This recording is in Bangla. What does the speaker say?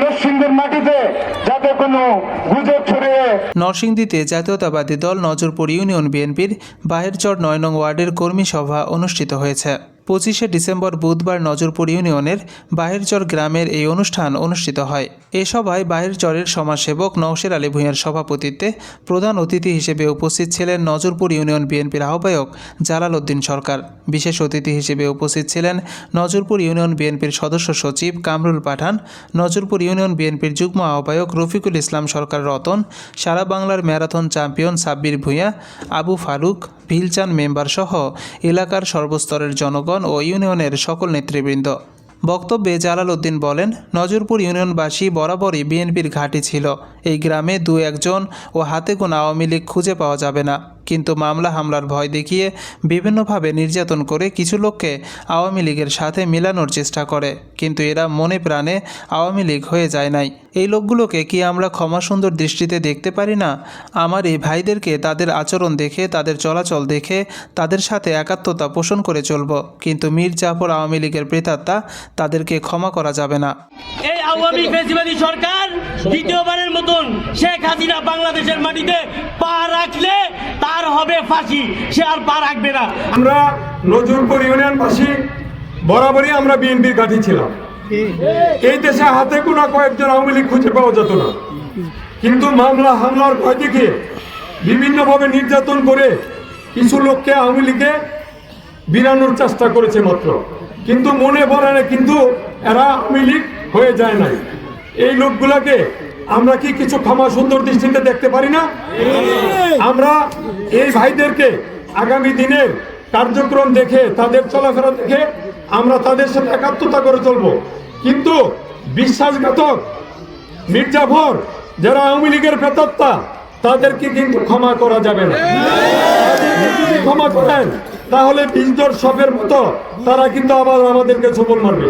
নরসিংহের মাটিতে যাতে কোনো গুজব ছড়িয়ে নরসিংদীতে জাতীয়তাবাদী দল নজরপুর ইউনিয়ন বিএনপির বাহেরচর নয় নং ওয়ার্ডের কর্মী সভা অনুষ্ঠিত হয়েছে। পঁচিশে ডিসেম্বর বুধবার নজরপুর ইউনিয়নের বাহেরচর গ্রামের এই অনুষ্ঠান অনুষ্ঠিত হয়। এ সভায় বাহেরচরের সমাজসেবক নওশের আলী ভূঁইয়ার সভাপতিত্বে প্রধান অতিথি হিসেবে উপস্থিত ছিলেন নজরপুর ইউনিয়ন বিএনপির আহ্বায়ক জালাল উদ্দিন সরকার। বিশেষ অতিথি হিসেবে উপস্থিত ছিলেন নজরপুর ইউনিয়ন বিএনপির সদস্য সচিব কামরুল পাঠান, নজরপুর ইউনিয়ন বিএনপির যুগ্ম আহ্বায়ক রফিকুল ইসলাম সরকার রতন, সারা বাংলার ম্যারাথন চ্যাম্পিয়ন সাব্বির ভূঁয়া আবু ফারুক, ভিলচান মেম্বারসহ এলাকার সর্বস্তরের জনগণ ও ইউনিয়নের সকল নেতৃবৃন্দ। বক্তব্যে জালাল উদ্দিন বলেন, নজরপুর ইউনিয়নবাসী বরাবরই বিএনপির ঘাঁটি ছিল। এই গ্রামে দু একজন ও হাতে গোনা আওয়ামী লীগ খুঁজে পাওয়া যাবে না। কিন্তু মামলা হামলার ভয় দেখিয়ে বিভিন্নভাবে নির্যাতন করে কিছু লোককে আওয়ামী লীগের সাথে মেলানোর চেষ্টা করে, কিন্তু এরা মনে প্রাণে আওয়ামী লীগ হয়ে যায় নাই। এই লোকগুলোকে কি আমরা ক্ষমা সুন্দর দৃষ্টিতে দেখতে পারি না? আমার এই ভাইদেরকে তাদের আচরণ দেখে, তাদের চলাচল দেখে, তাদের সাথে একাত্মতা পোষণ করে চলব, কিন্তু মীর জাফর আওয়ামী লীগের প্রেতাত্মা তাদেরকে ক্ষমা করা যাবে না। সরকার দ্বিতীয়বারের মতন শেখ হাসিনা বাংলাদেশের মাটিতে পা রাখলে হবে ফাঁসি, সে আর পা রাখবে না। আমরা নজরুলপুর ইউনিয়নবাসী, বরাবরই আমরা বিএনপির কাঠি ছিলাম। এই দেশে হাতে গোনা কয়েকজন আওয়ামী লীগ খুঁজে পাওয়া যেত না। কিন্তু মামলা, হামলার ভয় দেখিয়ে বিভিন্নভাবে নির্যাতন করে কিছু লোককে আওয়ামী লীগে বিরানোর চেষ্টা করেছে মাত্র। কিন্তু মনে পড়ে না, কিন্তু এরা আওয়ামী লীগ হয়ে যায় নাই। এই লোকগুলাকে আমরা কি কিছু ক্ষমা সুন্দর দৃষ্টিতে দেখতে পারি না? আমরা এই ভাইদেরকে আগামী দিনের কার্যক্রম দেখে, তাদের চলাফেরা দেখে আমরা তাদের সাথে একাত্মতা করে চলবো কিন্তু বিশ্বাসঘাতক মির্জাফর যারা আওয়ামী লীগের প্রেতাত্মা তাদেরকে কিন্তু ক্ষমা করা যাবে না। ক্ষমা করেন, তাহলে বিজদর সপের মতো তারা কিন্তু আবার আমাদেরকে ছবল মারবে।